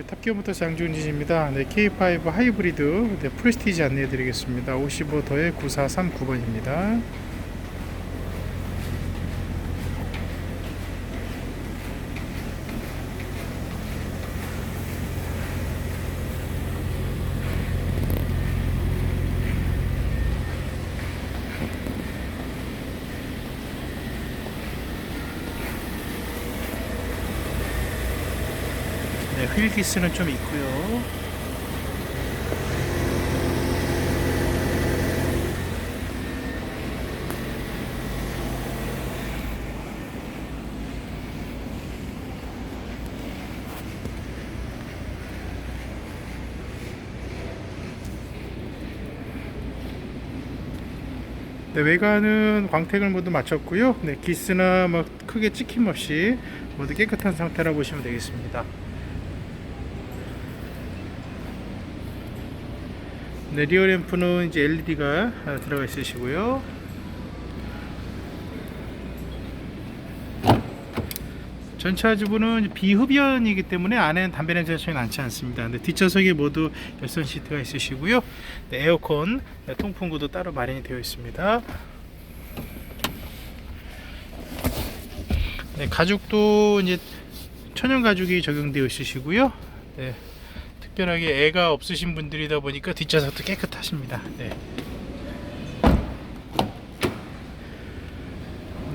네, 탑기어 모터스 양준진입니다. 네, K5 하이브리드 네, 프레스티지 안내해 드리겠습니다. 55더의 9439번입니다. 네, 휠기스는 좀 있고요. 네, 외관은 광택을 모두 마쳤고요. 네, 기스나 뭐 크게 찍힘 없이 모두 깨끗한 상태라 보시면 되겠습니다. 네, 리어 램프는 이제 LED가 들어가 있으시고요. 전차 주부는 비흡연이기 때문에 안에는 담배 냄새가 전혀 나지 않습니다. 근데 뒷좌석에 모두 열선 시트가 있으시고요. 네, 에어컨, 네, 통풍구도 따로 마련이 되어 있습니다. 네, 가죽도 이제 천연 가죽이 적용되어 있으시고요. 네, 특별하게 애가 없으신 분들이다 보니까 뒷좌석도 깨끗하십니다. 네.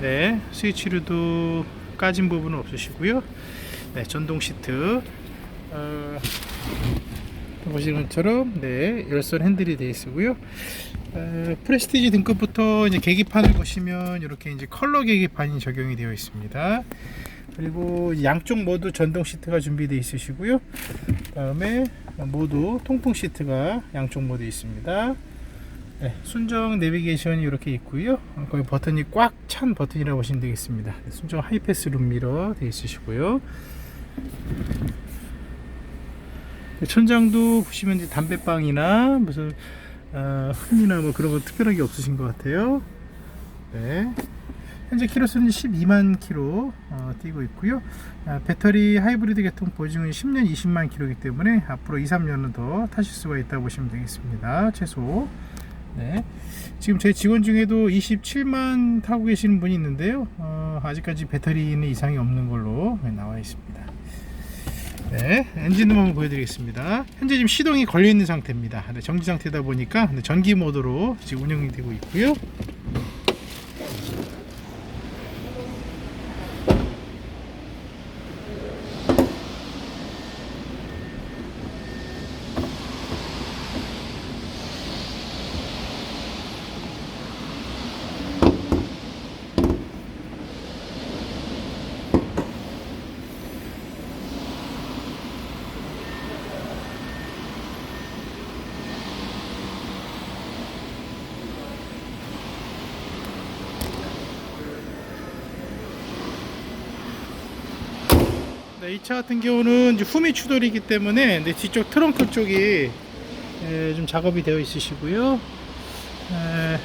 네, 스위치로도 까진 부분은 없으시고요. 네, 전동 시트. 어, 보시는 것처럼 네, 열선 핸들이 되어 있고요. 어, 프레스티지 등급부터 이제 계기판을 보시면 이렇게 이제 컬러 계기판이 적용이 되어 있습니다. 그리고 양쪽 모두 전동 시트가 준비되어 있으시고요. 다음에 모두 통풍 시트가 양쪽 모두 있습니다. 네, 순정 내비게이션이 이렇게 있고요. 어, 거기 버튼이 꽉 찬 버튼이라고 보시면 되겠습니다. 네, 순정 하이패스 룸미러 되어 있으시고요. 네, 천장도 보시면 이제 담배빵이나 무슨 어, 흠이나 뭐 그런 거 특별하게 없으신 것 같아요. 네. 현재 키로수는 12만 키로 어, 뛰고 있고요. 아, 배터리 하이브리드 계통 보증은 10년 20만 키로이기 때문에 앞으로 2, 3년은 더 타실 수가 있다고 보시면 되겠습니다. 최소. 네. 지금 제 직원 중에도 27만 타고 계시는 분이 있는데요. 어, 아직까지 배터리는 이상이 없는 걸로 나와 있습니다. 네, 엔진음 한번 보여드리겠습니다. 현재 지금 시동이 걸려 있는 상태입니다. 네, 정지 상태다 보니까 네, 전기 모드로 지금 운영이 되고 있고요. 네, 이 차 같은 경우는 후미 추돌이기 때문에 네, 뒤쪽 트렁크 쪽이 에, 좀 작업이 되어 있으시고요. 에,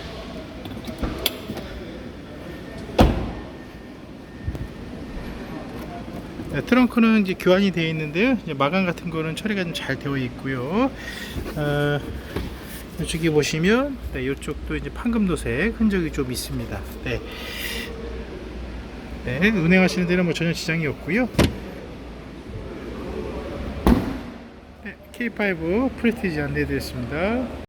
네, 트렁크는 이제 교환이 되어 있는데요. 마감 같은 거는 처리가 좀 잘 되어 있고요. 어, 이쪽에 보시면 네, 이쪽도 이제 판금도색 흔적이 좀 있습니다. 네. 네, 운행하시는 데는 뭐 전혀 지장이 없고요. 네, K5 프레스티지 안내해 드렸습니다.